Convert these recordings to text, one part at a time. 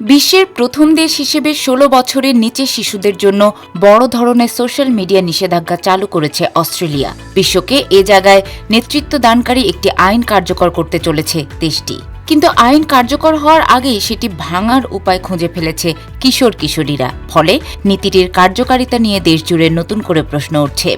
বিশ্বের প্রথম দেশ হিসেবে ষোলো বছরের নিচে শিশুদের জন্য বড় ধরনের সোশ্যাল মিডিয়া নিষেধাজ্ঞা চালু করেছে অস্ট্রেলিয়া। বিশ্বকে এ জায়গায় নেতৃত্ব দানকারী একটি আইন কার্যকর করতে চলেছে দেশটি। কিন্তু আইন কার্যকর হওয়ার আগেই সেটি ভাঙার উপায় খুঁজে ফেলেছে কিশোর কিশোরীরা। ফলে নীতিটির কার্যকারিতা নিয়ে দেশজুড়ে নতুন করে প্রশ্ন উঠছে।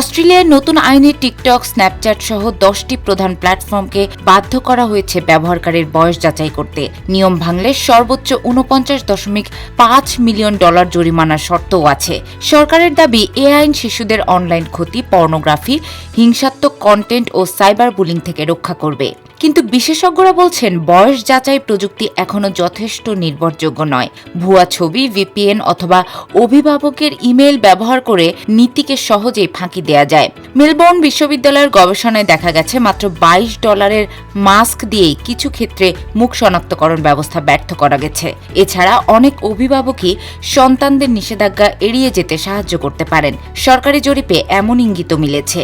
অস্ট্রেলিয়ার নতুন আইনে টিকটক, স্ন্যাপচ্যাট সহ দশটি প্রধান প্ল্যাটফর্মকে বাধ্য করা হয়েছে ব্যবহারকারীর বয়স যাচাই করতে। নিয়ম ভাঙলে সর্বোচ্চ উনপঞ্চাশ দশমিক পাঁচ মিলিয়ন ডলার জরিমানার শর্তও আছে। সরকারের দাবি, এ আইন শিশুদের অনলাইন ক্ষতি, পর্নোগ্রাফি, হিংসাত্মক কন্টেন্ট ও সাইবার বুলিং থেকে রক্ষা করবে। কিন্তু বিশেষজ্ঞরা বলছেন বয়স যাচাই প্রযুক্তি এখনও যথেষ্ট নির্ভরযোগ্য নয়। ভুয়া ছবি ভিপিএন অথবা অভিভাবকের ইমেল ব্যবহার করে নীতিকে সহজেই ফাঁকি দেয়া যায়। মেলবোর্ন বিশ্ববিদ্যালয়ের গবেষণায় দেখা গেছে, মাত্র বাইশ ডলারের মাস্ক দিয়েই কিছু ক্ষেত্রে মুখ শনাক্তকরণ ব্যবস্থা ব্যর্থ করা গেছে। এছাড়া অনেক অভিভাবকই সন্তানদের নিষেধাজ্ঞা এড়িয়ে যেতে সাহায্য করতে পারেন। সরকারি জরিপে এমন ইঙ্গিত মিলেছে।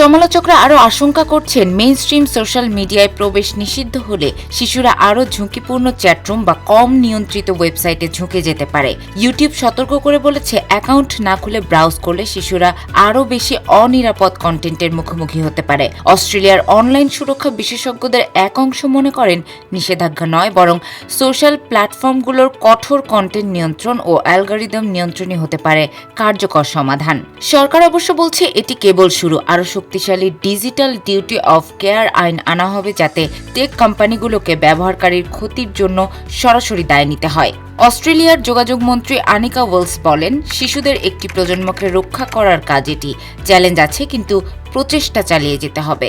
সমালোচকরা আরও আশঙ্কা করছেন মেইন স্ট্রিম সোশ্যাল মিডিয়ায় প্রবেশ নিষিদ্ধ হলে শিশুরা আরও ঝুঁকিপূর্ণ চ্যাটরুম বা কম নিয়ন্ত্রিত ওয়েবসাইটে ঝুঁকে যেতে পারে। ইউটিউব সতর্ক করে বলেছে অ্যাকাউন্ট না খুলে ব্রাউজ করলে শিশুরা আরও বেশি অনিরাপদ কন্টেন্টের মুখোমুখি হতে পারে। অস্ট্রেলিয়ার অনলাইন সুরক্ষা বিশেষজ্ঞদের এক অংশ মনে করেন, নিষেধাজ্ঞা নয়, বরং সোশ্যাল প্ল্যাটফর্মগুলোর কঠোর কন্টেন্ট নিয়ন্ত্রণ ও অ্যালগোরিদম নিয়ন্ত্রণই হতে পারে কার্যকর সমাধান। সরকার অবশ্য বলছে, এটি কেবল শুরু, আরও শক্তিশালী ডিজিটাল ডিউটি অফ কেয়ার আইন আনা হবে যাতে টেক কোম্পানিগুলোকে ব্যবহারকারীর ক্ষতির জন্য সরাসরি দায় নিতে হয়। অস্ট্রেলিয়ার যোগাযোগ মন্ত্রী আনিকা ওয়েলস বলেন, শিশুদের একটি প্রজন্মকে রক্ষা করার কাজ এটি। চ্যালেঞ্জ আছে, কিন্তু প্রচেষ্টা চালিয়ে যেতে হবে।